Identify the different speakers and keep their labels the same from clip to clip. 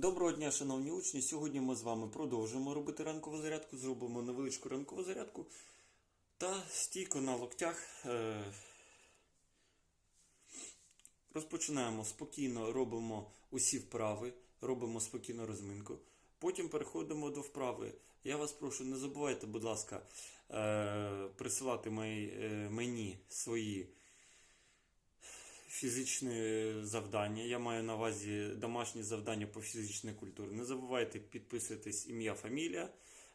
Speaker 1: Доброго дня, шановні учні. Сьогодні ми з вами продовжуємо робити ранкову зарядку. Зробимо невеличку ранкову зарядку та стійку на локтях. Е, Розпочинаємо спокійно, робимо усі вправи, робимо спокійну розминку. Потім переходимо до вправи. Я вас прошу, не забувайте, будь ласка, е, присилати е, мені свої фізичні завдання. Я маю на увазі домашні завдання по фізичній культурі. Не забувайте підписуватись ім'я, фамілія,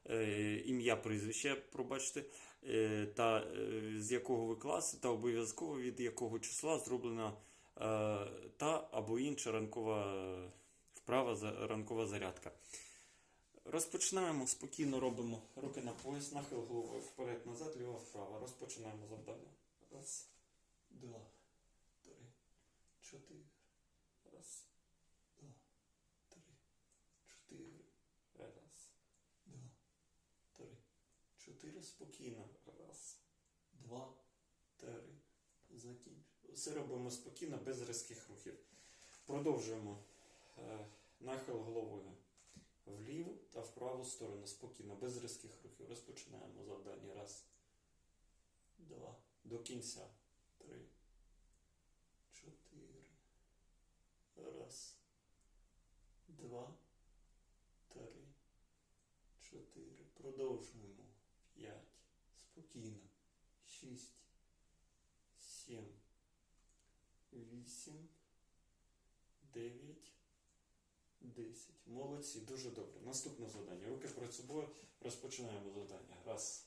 Speaker 1: е, ім'я, прізвище, пробачте, е, та е, з якого ви класу, та обов'язково від якого числа зроблена та або інша ранкова вправа, ранкова зарядка. Розпочинаємо, спокійно робимо руки на пояс, нахил головою вперед, назад, ліво, вправо. Розпочинаємо завдання. Раз, два, чотири. Раз, два, три, чотири. Раз, два, три, чотири. Спокійно. Раз, два, три. Закінчуємо. Все робимо спокійно, без різких рухів. Продовжуємо. Е, Нахил головою вліву та в праву сторону спокійно, без різких рухів. Розпочинаємо завдання. Раз, два, до кінця. Три, чотири. Раз, два, три, чотири. Продовжуємо. П'ять. Спокійно. Шість, сім, вісім, дев'ять. 10. Молодці, дуже добре. Наступне завдання. Руки перед собою. Розпочинаємо завдання. Раз,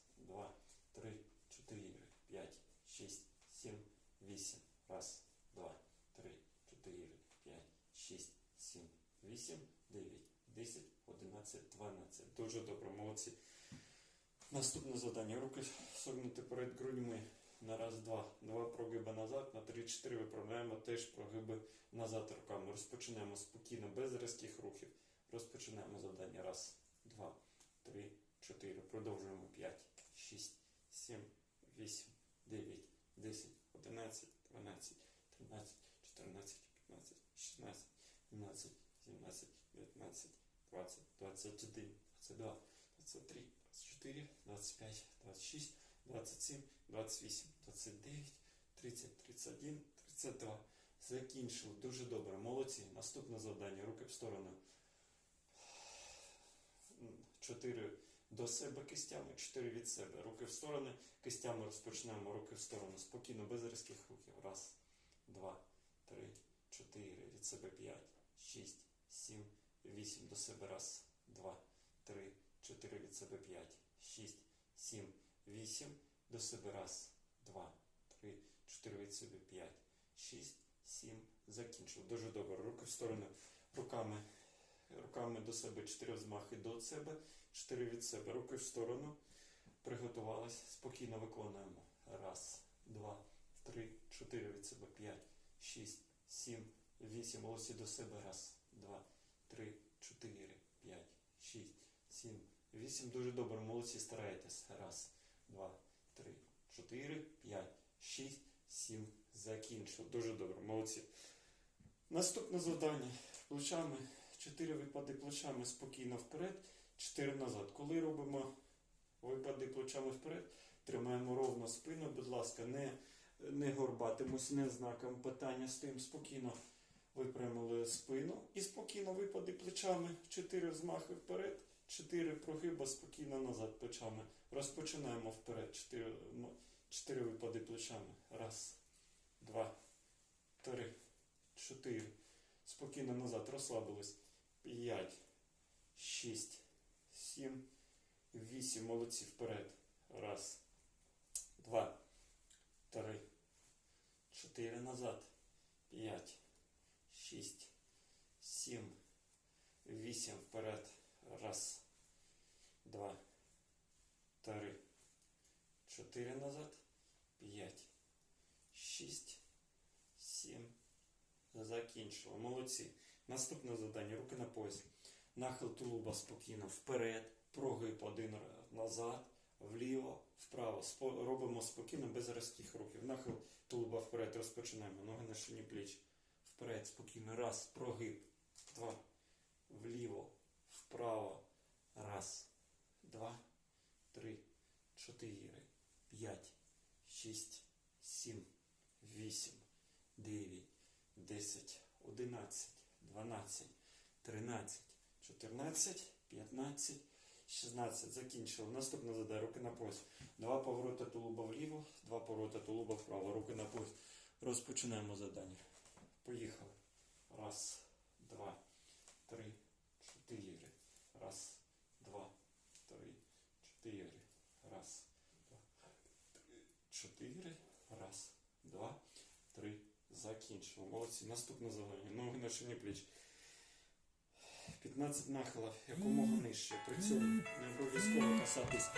Speaker 1: 8, 9, 10, 11, 12. Дуже добре, молодці. Наступне завдання. Руки согнути перед грудьми. На раз, два. Два прогиби назад. На три-чотири виправляємо теж прогиби назад руками. Розпочинаємо спокійно, без різких рухів. Розпочинаємо завдання. Раз, два, три, чотири. Продовжуємо. П'ять, шість, сім, вісім, дев'ять, десять, одинадцять, дванадцять, тринадцять, чотирнадцять, п'ятнадцять, шістнадцять, 17, сімнадцять, дев'ятнадцять, двадцять, двадцять один, двадцять два, двадцять три, двадцять чотири, двадцять п'ять, двадцять шість, двадцять сім, двадцять вісім, двадцять дев'ять, тридцять, тридцять один, тридцять два. Закінчили. Дуже добре. Молодці. Наступне завдання. Руки в сторону. Чотири до себе кистями, чотири від себе. Руки в сторони. Кистями розпочнемо. Руки в сторону. Спокійно, без різких рухів. Раз, два, три, чотири. Від себе п'ять, шість, 8 до себе. Раз, два, три, чотири від себе п'ять, шість, сім, вісім. До себе. Раз, два, три, чотири від себе п'ять, шість, сім. Закінчили. Дуже добре. Руки в сторону руками. Руками до себе Чотири взмахи до себе, Чотири від себе. Руки в сторону. Приготувались. Спокійно виконуємо. Раз, два, три, чотири від себе. П'ять, шість, сім, вісім. Осі до себе. Раз, два, три, чотири, п'ять, шість, сім, вісім. Дуже добре. Молодці. Старайтесь. Раз, два, три, чотири, п'ять, шість, сім. Закінчив. Дуже добре. Молодці. Наступне завдання. Плечами. Чотири випади плечами спокійно вперед, чотири назад. Коли робимо випади плечами вперед, тримаємо ровно спину, будь ласка, не, не горбатимось, не знаком питання стоїмо спокійно. Випрямили спину і спокійно випади плечами. Чотири взмахи вперед, чотири прогиба спокійно назад плечами. Розпочинаємо вперед. Чотири, м- чотири випади плечами. Раз, два, три, чотири. Спокійно назад. Розслабились. П'ять, шість, сім, вісім. Молодці вперед. Раз, два, три, чотири назад. П'ять, шість, сім, вісім вперед. Раз, два, три, чотири назад. П'ять, шість, сім. Закінчили. Молодці. Наступне завдання. Руки на пояс. Нахил тулуба спокійно вперед. Прогиб один назад, вліво, вправо. Робимо спокійно, без різких рухів. Нахил тулуба вперед. Розпочинаємо. Ноги на шині пліч. Вперед, спокійно. Раз. Прогиб. Два. Вліво. вправо. Раз, два, три, чотири, п'ять, шість, сім, вісім, дев'ять, десять, одинадцять, дванадцять, тринадцять, чотирнадцять, п'ятнадцять, шістнадцять. Закінчили. Наступне задає. Руки на пояс. Два повороти тулуба вліво, два повороти тулуба вправо. Руки на пояс. Розпочинаємо завдання. Поїхали. Раз, два, три, чотири. Раз, два, три, чотири. Раз, два, три, чотири. Раз, два, три. Закінчили. Молодці. Наступне завдання. Ноги на шині пліч. 15 нахилів якомога нижче. При цьому не обов'язково касатись